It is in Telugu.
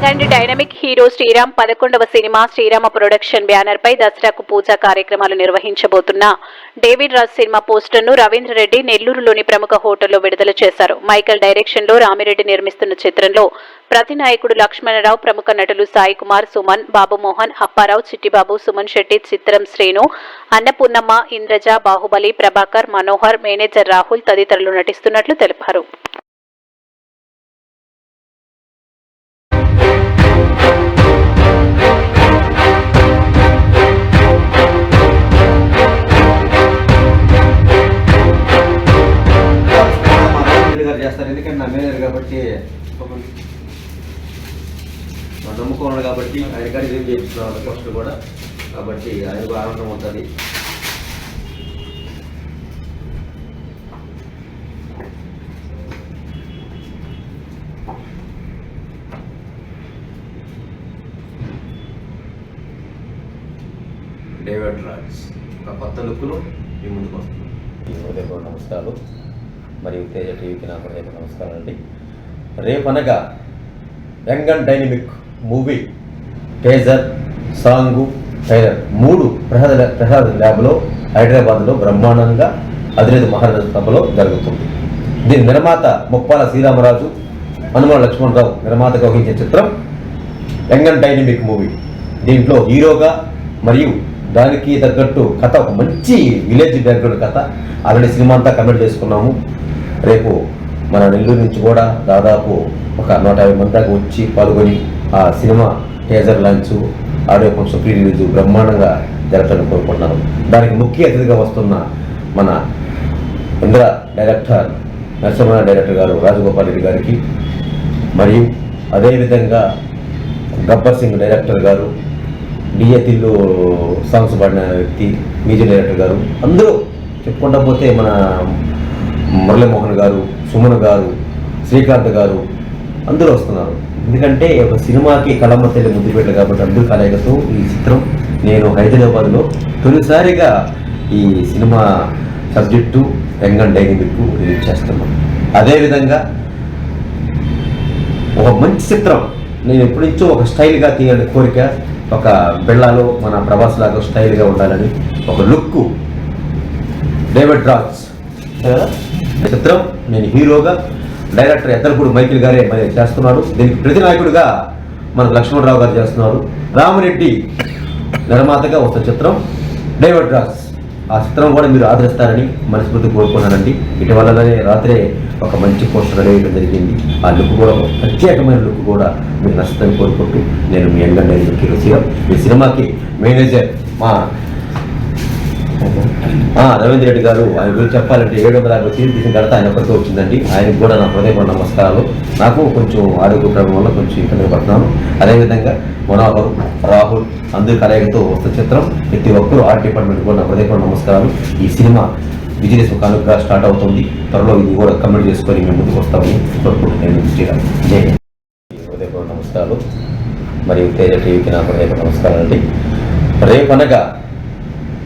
Young and dynamic hero Sriram పదకొండవ సినిమా శ్రీరామ ప్రొడక్షన్ బ్యానర్ పై దసరాకు పూజా కార్యక్రమాలు నిర్వహించబోతున్న డేవిడ్ రాజ్ సినిమా పోస్టర్ను రవీంద్ర రెడ్డి నెల్లూరులోని ప్రముఖ హోటల్లో విడుదల చేశారు. మైకల్ డైరెక్షన్లో రామిరెడ్డి నిర్మిస్తున్న చిత్రంలో ప్రతి నాయకుడు లక్ష్మణరావు ప్రముఖ నటులు సాయి కుమార్ సుమన్ బాబుమోహన్ అప్పారావు చిట్టిబాబు సుమన్ శెట్టి చిత్రం శ్రీను అన్నపూర్ణమ్మ ఇంద్రజ బాహుబలి ప్రభాకర్ మనోహర్ మేనేజర్ రాహుల్ తదితరులు నటిస్తున్నట్లు తెలిపారు. మేనేజర్ చేస్తారు. ఎందుకంటే నా మేనేజర్ కాబట్టి నా నమ్మకం ఉన్నాడు కాబట్టి ఆయన కానీ ఏం చేస్తున్నారు ఫస్ట్ కూడా. కాబట్టి ఆయన ఆనందం ఉంటుంది. డేవిడ్ రాజ్ ఒక కొత్త లుక్లో మీ ముందుకు వస్తుంది. ఈ నమస్కారాలు మరియు తేజ టీవీకి నా హృదయపూర్వక నమస్కారం అండి. రేపనగా young and dynamic movie teaser song trailer మూడు ప్రసాద్ ల్యా- ల్యాబ్లో హైదరాబాద్లో బ్రహ్మాండంగా అధినేత మహారాజ సభలో జరుగుతుంది. దీని నిర్మాత ముప్పాల శ్రీరామరాజు హనుమాన లక్ష్మణరావు నిర్మాతగా వహించే చిత్రం యంగ్ అండ్ డైనమిక్ మూవీ. దీంట్లో హీరోగా మరియు దానికి తగ్గట్టు కథ ఒక మంచి విలేజ్ బ్యాక్గ్రౌండ్ కథ ఆల్రెడీ సినిమా అంతా కమెంట్ చేసుకున్నాము. రేపు మన నెల్లూరు నుంచి కూడా దాదాపు ఒక నూట యాభై మంది దాకా వచ్చి పాల్గొని ఆ సినిమా టేజర్ లాంచ్ ఆడియో కొంచెం ప్రీ రిలీజ్ బ్రహ్మాండంగా జరగాలని కోరుకుంటున్నాను. దానికి ముఖ్య అతిథిగా వస్తున్న మన ఇంద్ర డైరెక్టర్ నరసింహ డైరెక్టర్ గారు రాజగోపాల్ రెడ్డి గారికి మరియు అదేవిధంగా గబ్బర్ సింగ్ డైరెక్టర్ గారు డిఏతిల్లు సాంగ్స్ పాడిన వ్యక్తి మ్యూజిక్ డైరెక్టర్ గారు అందరూ చెప్పుకుంటా పోతే మన మురళీమోహన్ గారు సుమన్ గారు శ్రీకాంత్ గారు అందరూ వస్తున్నారు. ఎందుకంటే ఒక సినిమాకి కళమ్మ తల్లి ముద్దు పెట్టారు కాబట్టి అందరూ కలయికతో ఈ చిత్రం నేను హైదరాబాద్లో తొలిసారిగా ఈ cinema subject young and dynamic release చేస్తున్నాను. అదేవిధంగా ఒక మంచి చిత్రం. నేను ఎప్పటి నుంచో ఒక స్టైల్గా తీయాలని కోరిక ఒక బిళ్ళాలో మన ప్రభాస్ లాగా స్టైల్గా ఉండాలని ఒక లుక్ డేవిడ్ రాజ్. కదా? చిత్రం నేను హీరోగా డైరెక్టర్ ఎద్దలపూడి మైకిల్ గారే మరి చేస్తున్నారు. దీనికి ప్రతి నాయకుడిగా మన లక్ష్మణరావు గారు చేస్తున్నారు. రామరెడ్డి నిర్మాతగా వస్తున్న చిత్రం డేవిడ్ రాజ్ ఆ చిత్రం కూడా మీరు ఆదరిస్తారని మనస్ఫూర్తి కోరుకున్నానండి ఇటీవలనే రాత్రే ఒక మంచి పోస్టర్ రెడీ జరిగింది. ఆ లుక్ కూడా ఒక ప్రత్యేకమైన లుక్ కూడా మీరు నచ్చుతుందని కోరుకుంటూ నేను మీ ఎంగండి ఈ సినిమాకి మేనేజర్ మా రవీంద్ర రెడ్డి గారు ఆయన గురించి చెప్పాలంటే ఏడు వందల యాభై సీట్లు తీసిన ఘనత ఆయన ఒక్కరితో వచ్చిందండి. ఆయనకు కూడా నా హృదయపూర్వక నమస్కారాలు. నాకు కొంచెం ఆరోగ్య ప్రాబ్లం వల్ల కొంచెం ఇబ్బంది పడుతున్నాను. అదేవిధంగా మనోహర్ రాహుల్ అందరి కలయికతో వస్తున్న చిత్రం ప్రతి ఒక్కరూ ఆర్ట్ డిపార్ట్మెంట్ కూడా నా హృదయపూర్వక నమస్కారాలు. ఈ సినిమా విజయదేశం కానుకగా స్టార్ట్ అవుతుంది. త్వరలో ఇది కూడా కమెంట్ చేసుకొని మేము ముందుకు వస్తామని కోరుకుంటున్నాను. శ్రీరామ్ జై హింద్. నమస్కారాలు. మరియు తేజ టీవీకి నా హృదయపూర్వక నమస్కారాలు అండి. రేపనగా